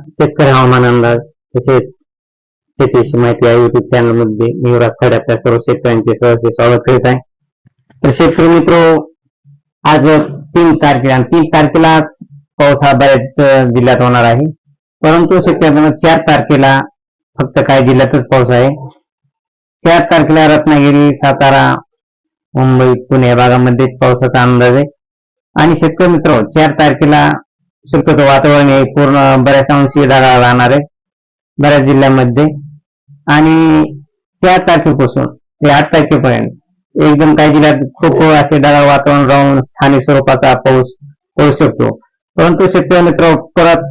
शेतकरी हवामान अंदाज तसेच शेतीची माहिती या युट्यूब चॅनलमध्ये मी युवराज आपल्या सर्व शेतकऱ्यांचे सहर्ष स्वागत करीत आहे. तर शेतकरी मित्र आज तीन तारखेला आणि तीन तारखेलाच पाऊस हा बऱ्याच जिल्ह्यात होणार आहे. परंतु शेतकऱ्यांना चार तारखेला फक्त काही जिल्ह्यातच पाऊस आहे. चार तारखेला रत्नागिरी सातारा मुंबई पुणे या भागामध्ये पावसाचा अंदाज आहे. आणि शेतकरी मित्र चार तारखेला शक्यतो वातावरण हे पूर्ण बऱ्याच अंशी ढगाळ राहणार आहे. बऱ्याच जिल्ह्यामध्ये. आणि चार तारखेपासून ते आठ तारखेपर्यंत एकदम काही जिल्ह्यात खूप असे ढगाळ वातावरण राहून स्थानिक स्वरूपाचा पाऊस पडू शकतो. परंतु शेतकरी मित्र परत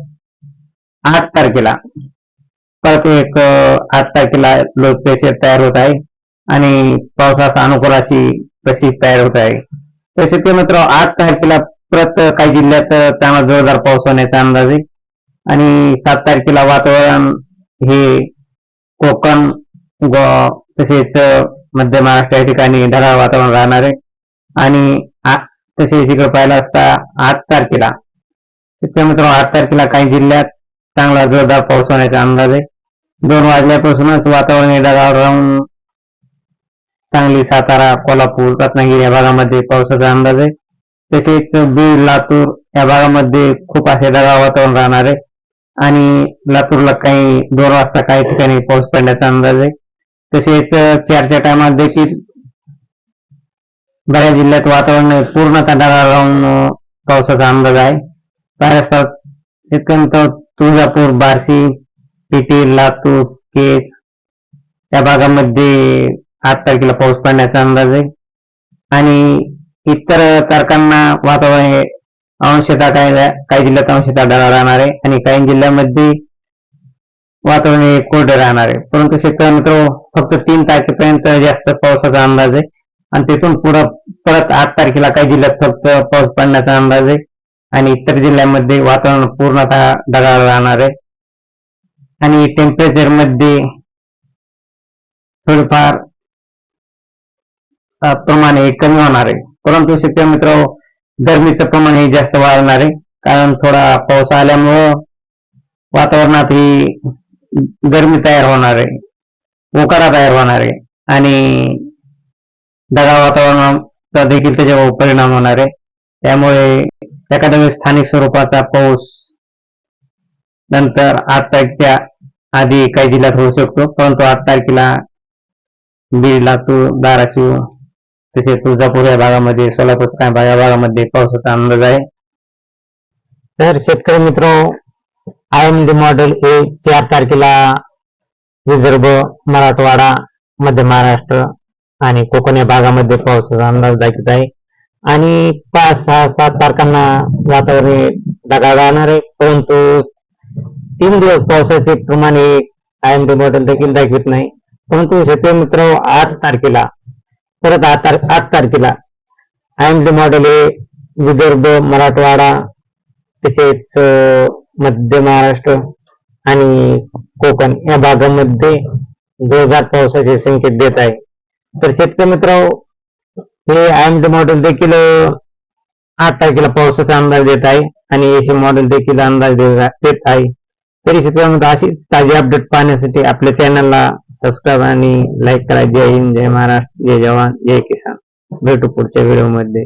आठ तारखेला परत एक आठ तारखेला लो प्रेशर तयार होत आहे. आणि पावसाचा अनुकूल अशी प्रसिद्ध तयार होत आहे. तर शेतकरी मित्र आठ तारखेला परत काही जिल्ह्यात चांगला जोरदार पाऊस होण्याचा अंदाज आहे. आणि सात तारखेला वातावरण हे कोकण गो- तसेच मध्य महाराष्ट्र या ठिकाणी ढगाळ वातावरण राहणार आहे. आणि तसेच इकडे पाहिलं असता आठ तारखेला. शेतकरी मित्र आठ तारखेला काही जिल्ह्यात चांगला जोरदार पाऊस होण्याचा अंदाज आहे. दोन वाजल्यापासूनच वातावरण हे ढगाळ राहून चांगली सातारा कोल्हापूर रत्नागिरी या भागामध्ये पावसाचा अंदाज आहे. तसेच बीड लातूर या भागामध्ये खूप असे ढगाळ वातावरण राहणार आहे. आणि लातूरला काही दोन वाजता काही ठिकाणी पाऊस पडण्याचा अंदाज आहे. तसेच चारच्या टायमात देखील बऱ्याच जिल्ह्यात वातावरण पूर्णतः ढगाळ राहून पावसाचा अंदाज आहे. महाराष्ट्रात शेतकरी तुळजापूर बार्शी पिटी लातूर केच या भागामध्ये आठ तारखेला पाऊस पडण्याचा अंदाज आहे. आणि इतर तारखांना वातावरण हे अंशतः काही काही जिल्ह्यात अंशतः ढगाळ राहणार आहे आणि काही जिल्ह्यामध्ये वातावरण हे कोरडे राहणार आहे. परंतु शेतकरी मित्र फक्त तीन तारखेपर्यंत जास्त पावसाचा अंदाज आहे. आणि तिथून पुढं परत आठ तारखेला काही जिल्ह्यात फक्त पाऊस पडण्याचा अंदाज आहे. आणि इतर जिल्ह्यामध्ये वातावरण पूर्णतः ढगाळ राहणार आहे. आणि टेम्परेचरमध्ये थोडंफार प्रमाणे प्रमाण हे कमी होणार आहे. परंतु शेतकरी मित्र गरमीचं प्रमाण हे जास्त वाढणार आहे. कारण थोडा पाऊस आल्यामुळं वातावरणात ही गरमी तयार होणार आहे. उकाडा तयार होणार आहे. आणि ढगाळ वातावरणाचा देखील त्याच्यावर परिणाम होणार आहे. त्यामुळे एखाद्या वेळेस स्थानिक स्वरूपाचा पाऊस नंतर आठ तारखेच्या आधी काही जिल्ह्यात होऊ शकतो. परंतु आठ तारखेला बीड लातूर धाराशिव तसेच तुळजापूर या भागामध्ये सोलापूर या भागामध्ये पावसाचा अंदाज आहे. तर शेतकरी मित्र आय एम डी मॉडेल ए चार तारखेला विदर्भ मराठवाडा मध्य महाराष्ट्र आणि कोकण या भागामध्ये पावसाचा अंदाज दाखवत आहे. आणि पाच सहा सात तारखांना वातावरण ढगाळ राहणार आहे. परंतु तीन दिवस पावसाचे प्रमाण आय एम डी मॉडेल देखील दाखवत नाही. परंतु शेतकरी मित्र आठ तारखेला परत आठ आठ तारखेला. आय एम डी मॉडेल हे विदर्भ मराठवाडा तसेच मध्य महाराष्ट्र आणि कोकण या भागामध्ये जोरदार पावसाचे संकेत देत आहे. तर शेतकरी मित्र हे आय एम डी मॉडेल देखील आठ तारखेला पावसाचा अंदाज देत आहे आणि एसी मॉडेल देखील अंदाज देत देत आहे. तरी शेतकऱ्यांमध्ये अशीच ताजी अपडेट पाहण्यासाठी आपल्या चॅनलला सबस्क्राईब आणि लाईक करा. जय हिंद जय महाराष्ट्र जय जवान जय किसान. भेटू पुढच्या व्हिडिओमध्ये